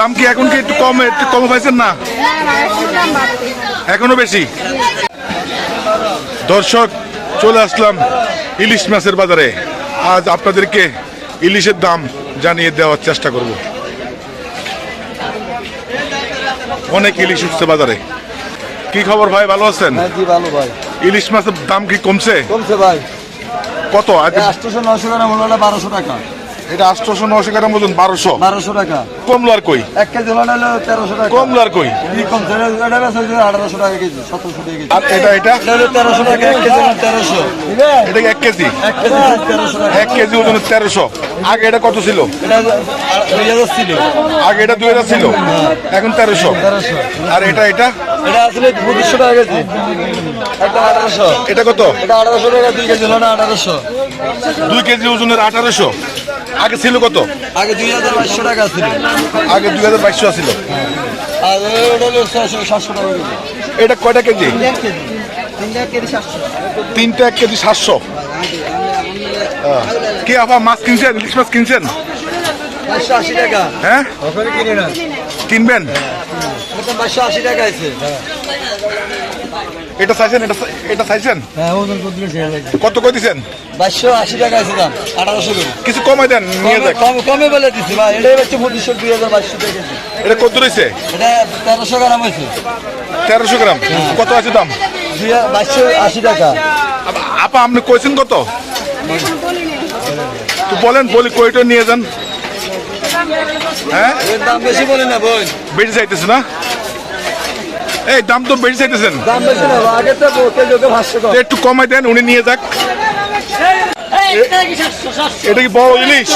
দাম কি এখন কি একটু কম একটু কম পাইছেন না? এখনও বেশি? দর্শক চলে আসলাম ইলিশ মাছের বাজারে। আজ আপনাদেরকে ইলিশের দাম জানিয়ে দেওয়ার চেষ্টা করব। অনেক ইলিশ উঠছে বাজারে। কি খবর ভাই ভালো আছেন? হ্যাঁ জি ভালো ভাই। ইলিশ মাছের দাম কি কমছে? কমছে ভাই। কত? আজ আটশোশো নশো গ্রাম হলো বারোশো টাকা। এটা আটশোশো নশো গ্রাম ওজন বারোশো। বারোশো টাকা। কমলো আর কই? এক কেজি হলো তেরোশো টাকা। কমলো আর কই এটা এটা আঠারোশো টাকা কেজি সতেরোশো টাকা কেজি। আর এটা এটা? এটা তেরোশো টাকা এক কেজি তেরোশো। এটা এক কেজি? এক কেজি তেরোশো টাকা। এক কেজি ওজন তেরোশো। আগে এটা কত ছিল? হাজার ছিল। আগে এটা দুই হাজার ছিল? এখন তেরোশো। তেরোশো। আর এটা এটা? এটা আসলে পঁচিশশো টাকা কেজি। একটা আঠারোশো। এটা কত? এটা আঠারোশো টাকা দুই কেজি হলো না আঠারোশো। দুই কেজি ওজনের আঠারোশো। আগে ছিল কত? আগে দুই হাজার বাইশশো টাকা ছিল। আগে দুই হাজার বাইশশো ছিল। আর ওটা হলো ছয়শো সাতশো টাকা এটা কয়টা কেজি? তিনটা এক কেজি। সাতশো। কি আবার মাছ কিনছেন? ইলিশ মাছ কিনছেন? হ্যাঁ? কিনবেন? পাঁচশো আশি টাকা আছে এটা চাইছেন এটা এটা চাইছেন? হ্যাঁ ওজন কত কত কই দিছেন বাইশশো আশি টাকা আছে দাম আঠারোশো করে। কিছু কমাই দেন নিয়ে যাক। কমে কমে বলে দিচ্ছি ভাই এটাই হচ্ছে পঁচিশশো দুই হাজার বাইশশো টাকা এটা কত রয়েছে এটা তেরোশো গ্রাম হয়েছে। তেরোশো গ্রাম। কত আছে দাম? দুই হাজার বাইশশো আশি টাকা। আপা আপনি কইছেন কত? তো বলেন বলি কইটা নিয়ে যান। হ্যাঁ? দাম বেশি বলে না বোন বেশি চাইতেছে না? এই দাম তো বেশি চাইতেছেন দাম বেশি না আগে তো কেজি ওকে ভাষ্য একটু কমাই দেন উনি নিয়ে যাক। এটা কি বড় ইলিশ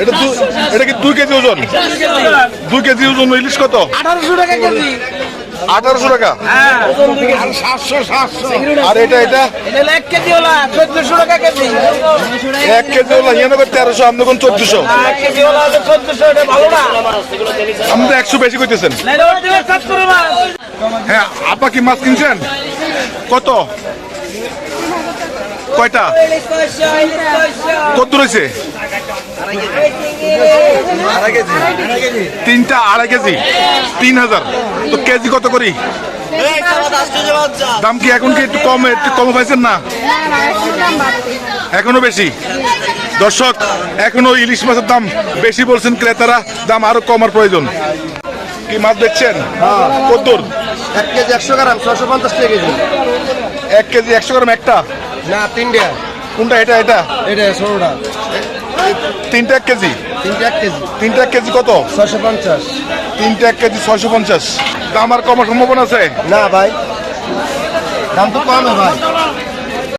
এটা দু- এটা কি দুই কেজি ওজন দুই কেজি ওজন ইলিশ কত? আঠারোশো টাকা কেজি। আঠারোশো টাকা। সাতশো সাতশো। আর এটা এটা? এক কেজি হলো চোদ্দশো টাকা কেজি। এক কেজি তেরোশো আপনি কোন চোদ্দশো? আপনি তো একশো বেশি করতেছেন হ্যাঁ আপা কি মাছ কিনছেন? কত? কয়টা? কত রয়েছে? তিনটা আড়াই কেজি। তিন হাজার। তো কেজি কত করি? দাম কি এখন কি একটু কম একটু কম পাইছেন না? এখনও বেশি? দর্শক এখনও ইলিশ মাছের দাম বেশি বলছেন ক্রেতারা। দাম আরও কমার প্রয়োজন। কি মাছ দেখছেন কদ্দুর। এক কেজি একশো গ্রাম ছশো পঞ্চাশ টাকা কেজি। এক কেজি একশো গ্রাম একটা? না তিনটা। কোনটা এটা এটা? এটা ষোলোটা। তিনটা এক কেজি? তিনটা এক কেজি। তিনটা এক কেজি কত? ছয়শো পঞ্চাশ। তিনটা এক কেজি ছয়শো পঞ্চাশ। দাম আর কমার সম্ভাবনা আছে? না ভাই। দাম তো কমে ভাই।